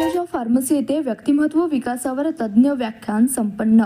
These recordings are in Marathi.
कॉलेज ऑफ फार्मसी येथे व्यक्तिमत्व विकासावर तज्ज्ञ व्याख्यान संपन्न.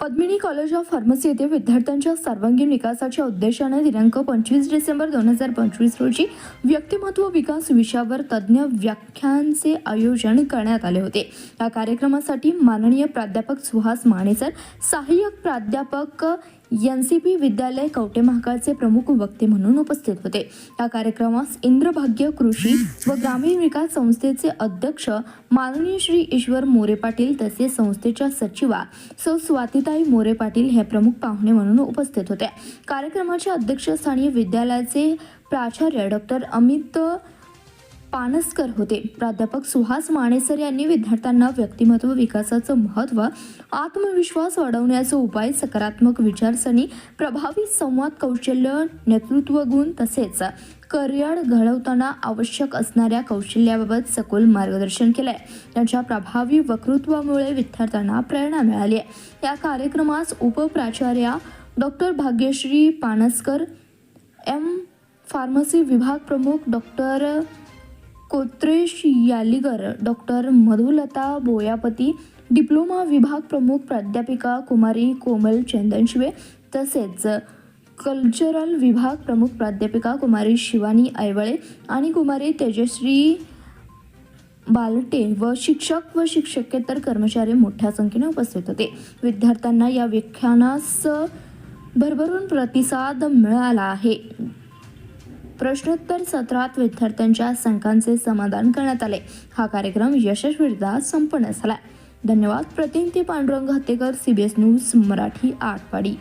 पद्मिनी कॉलेज ऑफ फार्मसी येथे विद्यार्थ्यांच्या सर्वांगीण विकासाच्या उद्देशाने दिनांक पंचवीस डिसेंबर दोन हजार पंचवीस रोजी व्यक्तिमत्व विकास विषयावर तज्ज्ञ व्याख्यानचे आयोजन करण्यात आले होते. या कार्यक्रमासाठी माननीय प्राध्यापक सुहास मानेसर सहाय्यक प्राध्यापक एन सी पी विद्यालय कवटे महाकाळचे प्रमुख वक्ते म्हणून उपस्थित होते. या कार्यक्रमास इंद्रभाग्य कृषी व ग्रामीण विकास संस्थेचे अध्यक्ष माननीय श्री ईश्वर मोरे पाटील तसेच संस्थेच्या सचिवा सौ स्वातिताई मोरे पाटील हे प्रमुख पाहुणे म्हणून उपस्थित होते. कार्यक्रमाच्या अध्यक्षस्थानी विद्यालयाचे प्राचार्य डॉक्टर अमित पानसकर होते. प्राध्यापक सुहास मानेसर यांनी विद्यार्थ्यांना व्यक्तिमत्व विकासाचं महत्त्व आत्मविश्वास वाढवण्याचे उपाय सकारात्मक विचारसरणी प्रभावी संवाद कौशल्य नेतृत्व गुण तसेच करिअर घडवताना आवश्यक असणाऱ्या कौशल्याबाबत सखोल मार्गदर्शन केलंय. त्यांच्या प्रभावी वक्तृत्वामुळे विद्यार्थ्यांना प्रेरणा मिळाली आहे. या कार्यक्रमास उपप्राचार्या doctor Bhagyashree Pansakar M pharmacy विभाग प्रमुख doctor Kotresh Yaligar doctor Madhulata Boyapati diploma विभाग प्रमुख प्राध्यापिका कुमारी कोमल चंदनशिवे तसेच कल्चरल विभाग प्रमुख प्राध्यापिका कुमारी शिवानी ऐवळे आणि कुमारी तेजश्री बालटे व शिक्षक व शिक्षकेतर कर्मचारी मोठ्या संख्येने उपस्थित होते. विद्यार्थ्यांना या व्याख्यानास भरभरून प्रतिसाद मिळाला आहे. प्रश्नोत्तर सत्रात विद्यार्थ्यांच्या शंकांचे समाधान करण्यात आले. हा कार्यक्रम यशस्वीरित्या संपन्न झाला. धन्यवाद. प्रतिनिधी पांडुरंग हत्तेकर सीबीएस न्यूज मराठी आठवाडी.